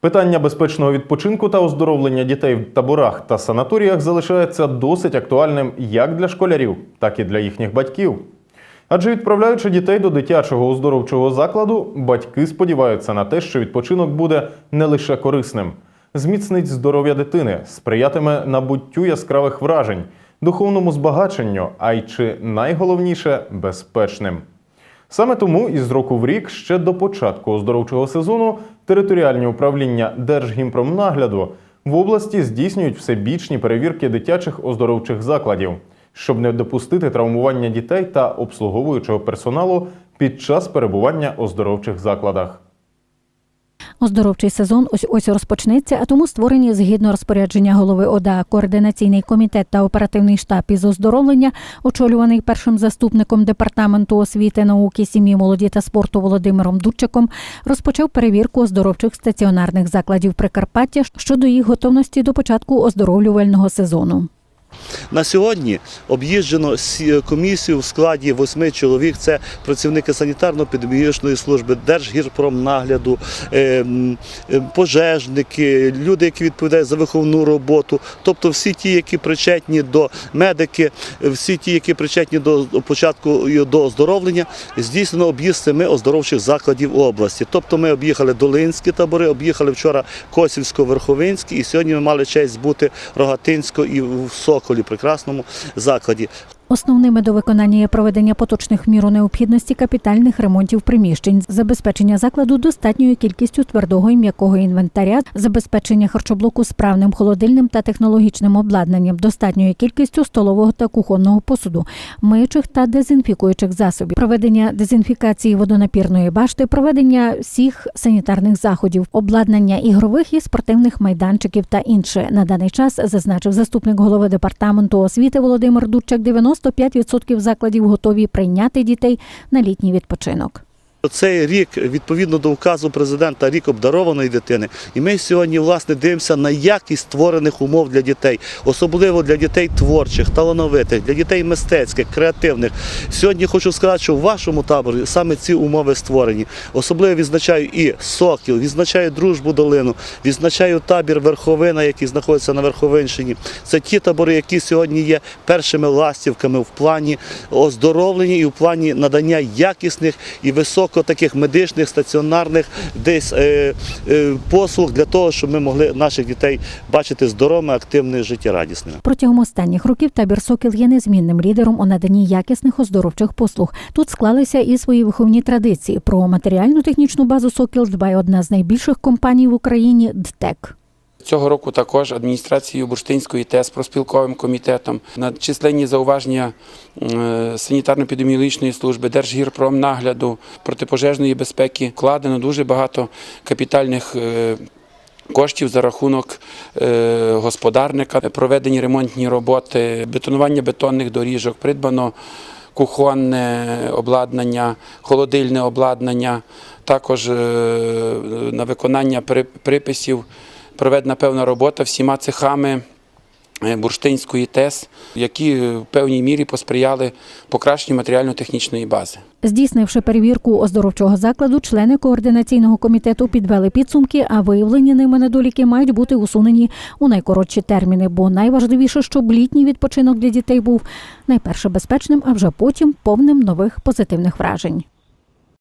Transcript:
Питання безпечного відпочинку та оздоровлення дітей в таборах та санаторіях залишається досить актуальним як для школярів, так і для їхніх батьків. Адже відправляючи дітей до дитячого оздоровчого закладу, батьки сподіваються на те, що відпочинок буде не лише корисним, зміцнить здоров'я дитини, сприятиме набуттю яскравих вражень, духовному збагаченню, а й чи найголовніше безпечним. Саме тому із року в рік, ще до початку оздоровчого сезону, територіальні управління Держгімпромнагляду в області здійснюють всебічні перевірки дитячих оздоровчих закладів, щоб не допустити травмування дітей та обслуговуючого персоналу під час перебування оздоровчих закладах. Оздоровчий сезон ось ось розпочнеться, а тому створені згідно розпорядження голови ОДА координаційний комітет та оперативний штаб із оздоровлення, очолюваний першим заступником департаменту освіти, науки, сім'ї, молоді та спорту Володимиром Дудчиком, розпочав перевірку оздоровчих стаціонарних закладів Прикарпаття щодо їх готовності до початку оздоровлювального сезону. На сьогодні об'їжджено комісію в складі восьми чоловік. Це працівники санітарно-епідеміологічної служби, Держгірпромнагляду, е, е, пожежники, люди, які відповідають за виховну роботу. Тобто всі ті, які причетні до медики, е, всі ті, які причетні до початку до оздоровлення, здійснено об'їзд семи оздоровчих закладів області. Тобто ми об'їхали Долинські табори, об'їхали вчора Косівсько-Верховинський, і сьогодні ми мали честь бути Рогатинсько і в Соколі, прекрасному закладі. Основними до виконання є проведення поточних міру необхідності капітальних ремонтів приміщень, забезпечення закладу достатньою кількістю твердого і м'якого інвентаря, забезпечення харчоблоку справним холодильним та технологічним обладнанням, достатньою кількістю столового та кухонного посуду, миючих та дезінфікуючих засобів, проведення дезінфікації водонапірної башти, проведення всіх санітарних заходів, обладнання ігрових і спортивних майданчиків та інше. На даний час зазначив заступник голови департаменту освіти Володимир Дудчак. 95% закладів готові прийняти дітей на літній відпочинок. Цей рік, відповідно до указу президента, рік обдарованої дитини. І ми сьогодні власне дивимося на якість створених умов для дітей, особливо для дітей творчих, талановитих, для дітей мистецьких, креативних. Сьогодні хочу сказати, що в вашому таборі саме ці умови створені. Особливо відзначаю і Сокіл, відзначаю дружбу долину, відзначаю табір Верховина, який знаходиться на Верховинщині. Це ті табори, які сьогодні є першими ластівками в плані оздоровлення і в плані надання якісних і високо таких медичних, стаціонарних десь е, е, послуг для того, щоб ми могли наших дітей бачити здоровими, активними, життєрадісними. Протягом останніх років табір Сокіл є незмінним лідером у наданні якісних оздоровчих послуг. Тут склалися і свої виховні традиції. Про матеріальну технічну базу Сокіл дбає одна з найбільших компаній в Україні ДТЕК. Цього року також адміністрацією Бурштинської ТЕС профспілковим комітетом на численні зауваження е, санітарно-епідеміологічної служби, Держгірпромнагляду, протипожежної безпеки вкладено дуже багато капітальних. е, Коштів за рахунок е, господарника, проведені ремонтні роботи, бетонування бетонних доріжок, придбано кухонне обладнання, холодильне обладнання, також на виконання при- приписів проведена певна робота всіма цехами е, Бурштинської ТЕС, які в певній мірі посприяли покращенню матеріально-технічної бази. Здійснивши перевірку оздоровчого закладу, члени координаційного комітету підвели підсумки, а виявлені ними недоліки мають бути усунені у найкоротші терміни. Бо найважливіше, щоб літній відпочинок для дітей був найперше безпечним, а вже потім повним нових позитивних вражень.